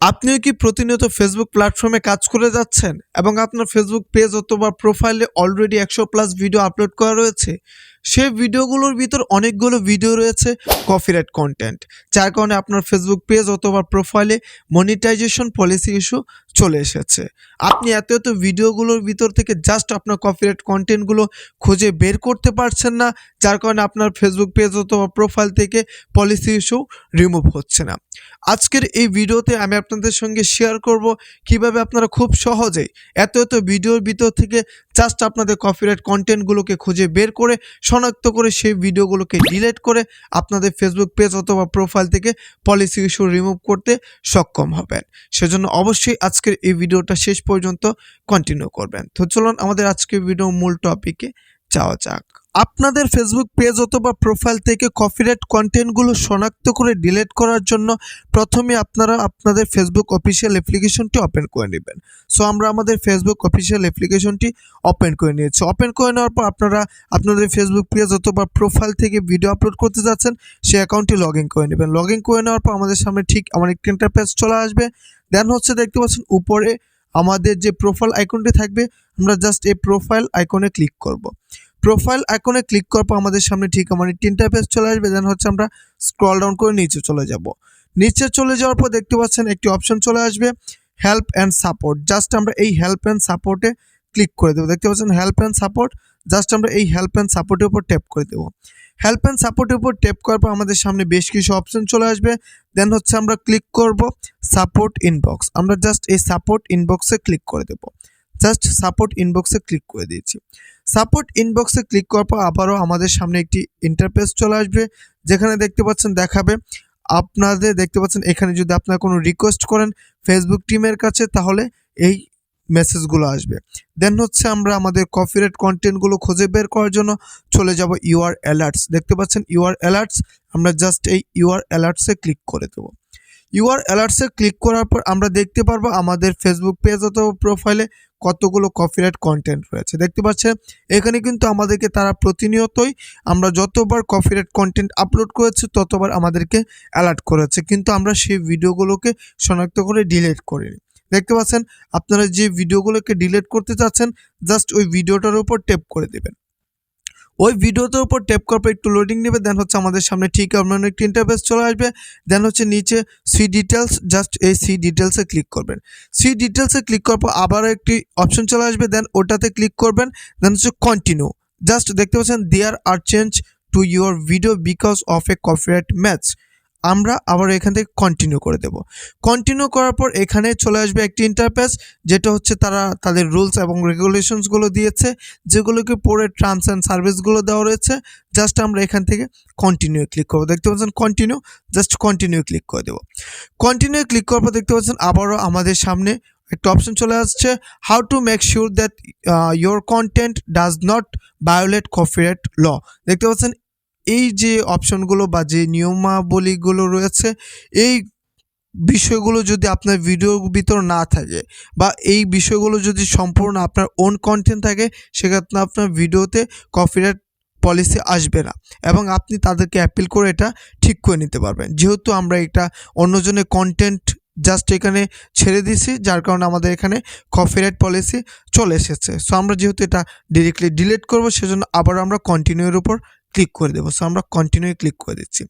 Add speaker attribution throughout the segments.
Speaker 1: আপনিও কি প্রতিনিয়ত ফেসবুক প্ল্যাটফর্মে কাজ করে যাচ্ছেন? এবং আপনার ফেসবুক পেজ অথবা প্রোফাইলে অলরেডি একশো প্লাস ভিডিও আপলোড করা রয়েছে? সেই ভিডিওগুলোর ভিতর অনেকগুলো ভিডিও রয়েছে কপিরাইট কন্টেন্ট যার কারণে আপনার ফেসবুক পেজ অথবা প্রোফাইলে মনিটাইজেশন পলিসি ইস্যু চলে এসেছে। আপনি এত এত ভিডিওগুলোর ভিতর থেকে জাস্ট আপনার কপিরাইট কন্টেন্টগুলো খুঁজে বের করতে পারছেন না, যার কারণে আপনার ফেসবুক পেজ অথবা প্রোফাইল থেকে পলিসি ইস্যু রিমুভ হচ্ছে না। আজকের এই ভিডিওতে আমি আপনাদের সঙ্গে শেয়ার করব কীভাবে আপনারা খুব সহজেই এত এত ভিডিওর ভিতর থেকে জাস্ট আপনাদের কপিরাইট কন্টেন্টগুলোকে খুঁজে বের করে, শনাক্ত করে সেই ভিডিওগুলোকে ডিলিট করে আপনাদের ফেসবুক পেজ অথবা প্রোফাইল থেকে পলিসি ইস্যু রিমুভ করতে সক্ষম হবেন। সেজন্য অবশ্যই আজকের এই ভিডিওটা শেষ পর্যন্ত কন্টিনিউ করবেন। তো চলুন আমাদের আজকের ভিডিও মূল টপিকে যাওয়া যাক। আপনাদের ফেসবুক পেজ অথবা প্রোফাইল থেকে কপিরাইট কন্টেন্টগুলো শনাক্ত করে ডিলিট করার জন্য প্রথমে আপনারা আপনাদের ফেসবুক অফিসিয়াল অ্যাপ্লিকেশনটি ওপেন করে নেবেন। সো আমরা আমাদের ফেসবুক অফিসিয়াল অ্যাপ্লিকেশনটি ওপেন করে নিয়েছি। ওপেন করে নেওয়ার পর আপনারা আপনাদের ফেসবুক পেজ অথবা প্রোফাইল থেকে ভিডিও আপলোড করতে যাচ্ছেন, সেই অ্যাকাউন্টটি লগ ইন করে নেবেন। লগ ইন করে নেওয়ার পর আমাদের সামনে ঠিক আমার একটি ইন্টারপেজ চলে আসবে। দেন হচ্ছে দেখতে পাচ্ছেন উপরে আমাদের যে প্রোফাইল আইকনটি থাকবে, আমরা জাস্ট এই প্রোফাইল আইকনে ক্লিক করব। প্রোফাইল আইকনে ক্লিক করার পর আমাদের সামনে ঠিক আমার একটি ইন্টারপেজ চলে আসবে। দেন হচ্ছে আমরা স্ক্রল ডাউন করে নিচে চলে যাব। নিচে চলে যাওয়ার পর দেখতে পাচ্ছেন একটি অপশন চলে আসবে হেল্প অ্যান্ড সাপোর্ট জাস্ট আমরা এই হেল্প অ্যান্ড সাপোর্টে ক্লিক করে দেবো। দেখতে পাচ্ছেন হেল্প অ্যান্ড সাপোর্ট জাস্ট আমরা এই হেল্প অ্যান্ড সাপোর্টের উপর ট্যাপ করে দেবো। হেল্প অ্যান্ড সাপোর্টের উপর ট্যাপ করার পর আমাদের সামনে বেশ কিছু অপশন চলে আসবে। দেন হচ্ছে আমরা ক্লিক করব সাপোর্ট ইনবক্স আমরা জাস্ট এই সাপোর্ট ইনবক্সে ক্লিক করে দেব। জাস্ট সাপোর্ট ইনবক্সে ক্লিক করে দিয়েছি। সাপোর্ট ইনবক্সে ক্লিক করার পর আবারও আমাদের সামনে একটি ইন্টারপেস চলে আসবে। যেখানে দেখতে পাচ্ছেন দেখাবে, আপনাদের দেখতে পাচ্ছেন এখানে যদি আপনারা কোনো রিকোয়েস্ট করেন ফেসবুক টিমের কাছে, তাহলে এই মেসেজগুলো আসবে। দেন হচ্ছে আমরা আমাদের কপিরাইট কন্টেন্টগুলো খুঁজে বের করার জন্য চলে যাব ইউআর অ্যালার্টস দেখতে পাচ্ছেন ইউআর অ্যালার্টস আমরা জাস্ট এই ইউআর অ্যালার্টসে ক্লিক করে দেবো। ইউআর অ্যালার্টসে ক্লিক করার পর আমরা দেখতে পারব আমাদের ফেসবুক পেজ অথবা প্রোফাইলে কতগুলো কপিরাইট কন্টেন্ট রয়েছে। দেখতে পাচ্ছেন? এখানে কিন্তু আমাদেরকে তারা প্রতিনিয়তই আমরা যতবার কপিরাইট কন্টেন্ট আপলোড করেছি, ততবার আমাদেরকে অ্যালার্ট করেছে। কিন্তু আমরা সেই ভিডিওগুলোকে শনাক্ত করে ডিলিট করিনি। দেখতে পাচ্ছেন? আপনারা যে ভিডিওগুলোকে ডিলিট করতে চাচ্ছেন জাস্ট ওই ভিডিওটার উপর টেপ করে দেবেন। ওই ভিডিওতে উপর ট্যাপ করার পর একটু লোডিং নেবে দেন হচ্ছে আমাদের সামনে ঠিক আপনার একটি ইন্টারফেস চলে আসবে দেন হচ্ছে নিচে সি ডিটেলস জাস্ট এই সি ডিটেলসে ক্লিক করবেন। সি ডিটেলসে ক্লিক করার পর আবারও একটি অপশন চলে আসবে দেন ওটাতে ক্লিক করবেন দেন হচ্ছে কন্টিনিউ জাস্ট দেখতে পাচ্ছেন there are change to your video because of a copyright match আমরা আবার এখান থেকে কন্টিনিউ করে দেব। কন্টিনিউ করার পর এখানে চলে আসবে একটি ইন্টারপেজ যেটা হচ্ছে তারা তাদের রুলস এবং রেগুলেশনসগুলো দিয়েছে, যেগুলোকে পড়ে টার্মস অ্যান্ড সার্ভিসগুলো দেওয়া রয়েছে। জাস্ট আমরা এখান থেকে কন্টিনিউ ক্লিক করব। দেখতে পাচ্ছেন কন্টিনিউ জাস্ট কন্টিনিউ ক্লিক করে দেবো। কন্টিনিউ ক্লিক করার পর দেখতে পাচ্ছেন আবারও আমাদের সামনে একটা অপশন চলে আসছে how to make sure that your content does not violate copyright law দেখতে পাচ্ছেন এই যে অপশনগুলো বা যে নিয়মাবলীগুলো রয়েছে, এই বিষয়গুলো যদি আপনার ভিডিওর ভিতর না থাকে বা এই বিষয়গুলো যদি সম্পূর্ণ আপনার ওন কন্টেন্ট থাকে, সেক্ষেত্রে আপনার ভিডিওতে কপিরাইট পলিসি আসবে না এবং আপনি তাদেরকে অ্যাপিল করে এটা ঠিক করে নিতে পারবেন। যেহেতু আমরা এটা অন্যজনের কন্টেন্ট জাস্ট এখানে ছেড়ে দিছি যার কারণে আমাদের এখানে কপিরাইট পলিসি চলে এসেছে। সো আমরা যেহেতু এটা ডিরেক্টলি ডিলিট করব, সেজন্য আবার আমরা কন্টিনিউর উপর ক্লিক করে দেবো। সো আমরা কন্টিনিউ ক্লিক করে দিচ্ছি।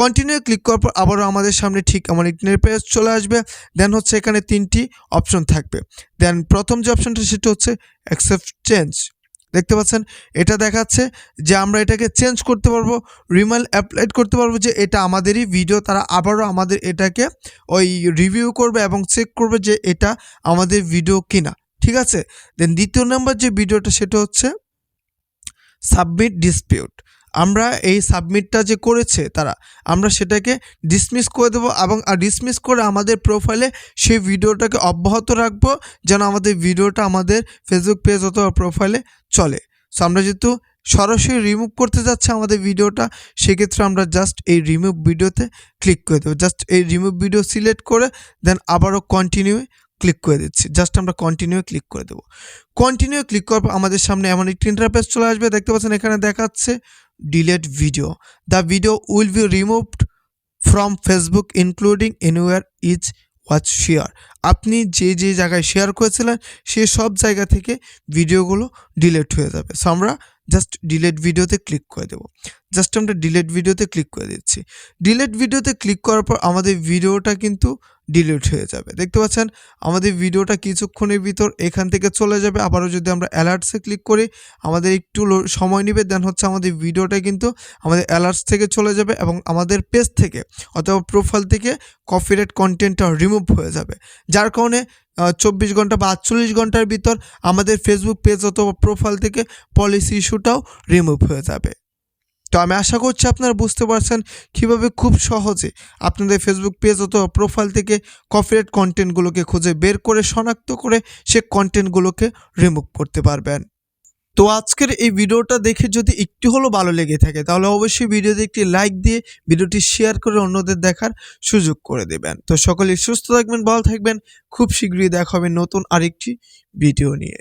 Speaker 1: কন্টিনিউ ক্লিক করার পর আবারও আমাদের সামনে ঠিক আমার ইন্টারনেট পেজ চলে আসবে। দেন হচ্ছে এখানে তিনটি অপশন থাকবে। দেন প্রথম যে অপশনটা সেটা হচ্ছে অ্যাকসেপ্ট চেঞ্জ দেখতে পাচ্ছেন? এটা দেখাচ্ছে যে আমরা এটাকে চেঞ্জ করতে পারব রিমাইল অ্যাপ্লাইড করতে পারব যে এটা আমাদেরই ভিডিও তারা আবারও আমাদের এটাকে ওই রিভিউ করবে এবং চেক করবে যে এটা আমাদের ভিডিও কিনা। ঠিক আছে? দেন দ্বিতীয় নাম্বার যে ভিডিওটা সেটা হচ্ছে সাবমিট ডিসপিউট আমরা এই সাবমিটটা যে করেছে তারা, আমরা সেটাকে ডিসমিস করে দেবো এবং আর ডিসমিস করে আমাদের প্রোফাইলে সেই ভিডিওটাকে অব্যাহত রাখব যেন আমাদের ভিডিওটা আমাদের ফেসবুক পেজ অথবা প্রোফাইলে চলে। সো আমরা যেহেতু সরাসরি রিমুভ করতে যাচ্ছে আমাদের ভিডিওটা, সেক্ষেত্রে আমরা জাস্ট এই রিমুভ ভিডিওতে ক্লিক করে দেবো। জাস্ট এই রিমুভ ভিডিও সিলেক্ট করে দেন আবারও কন্টিনিউ ক্লিক করে দিচ্ছি। জাস্ট আমরা কন্টিনিউ ক্লিক করে দেবো। কন্টিনিউ ক্লিক করার পর আমাদের সামনে এমন একটি ইন্টারপেস চলে আসবে। দেখতে পাচ্ছেন এখানে দেখাচ্ছে delete video the video will be removed from Facebook including anywhere is watch share আপনি যে যে জায়গায় শেয়ার করেছিলেন, সে সব জায়গা থেকে ভিডিওগুলো ডিলিট হয়ে যাবে। সো আমরা জাস্ট ডিলেট ভিডিওতে ক্লিক করে দেবো। জাস্ট আমরা ডিলেট ভিডিওতে ক্লিক করে দিচ্ছি। ডিলেট ভিডিওতে ক্লিক করার পর আমাদের ভিডিওটা কিন্তু ডিলিট হয়ে যাবে। দেখতে পাচ্ছেন? আমাদের ভিডিওটা কিছুক্ষণের ভিতর এখান থেকে চলে যাবে। আবারও যদি আমরা অ্যালার্টসে ক্লিক করি, আমাদের একটু সময় নেবে দেন হচ্ছে আমাদের ভিডিওটা কিন্তু আমাদের অ্যালার্টস থেকে চলে যাবে এবং আমাদের পেজ থেকে অথবা প্রোফাইল থেকে কপিরাইট কন্টেন্টটা রিমুভ হয়ে যাবে। যার কারণে চব্বিশ ঘণ্টা বা আটচল্লিশ ঘণ্টার ভিতর আমাদের ফেসবুক পেজ অথবা প্রোফাইল থেকে পলিসি ইস্যুটাও রিমুভ হয়ে যাবে। তো আমি আশা করছি আপনারা বুঝতে পারছেন কীভাবে খুব সহজে আপনাদের ফেসবুক পেজ অথবা প্রোফাইল থেকে কপিরাইট কন্টেন্টগুলোকে খুঁজে বের করে শনাক্ত করে সে কন্টেন্টগুলোকে রিমুভ করতে পারবেন। তো আজকের এই ভিডিওটা দেখে যদি একটু হলেও ভালো লেগে থাকে, তাহলে অবশ্যই ভিডিওতে একটি লাইক দিয়ে ভিডিওটি শেয়ার করে অন্যদের দেখার সুযোগ করে দেবেন। তো সকলেই সুস্থ থাকবেন, ভালো থাকবেন, খুব শীঘ্রই দেখা হবে নতুন আরেকটি ভিডিও নিয়ে।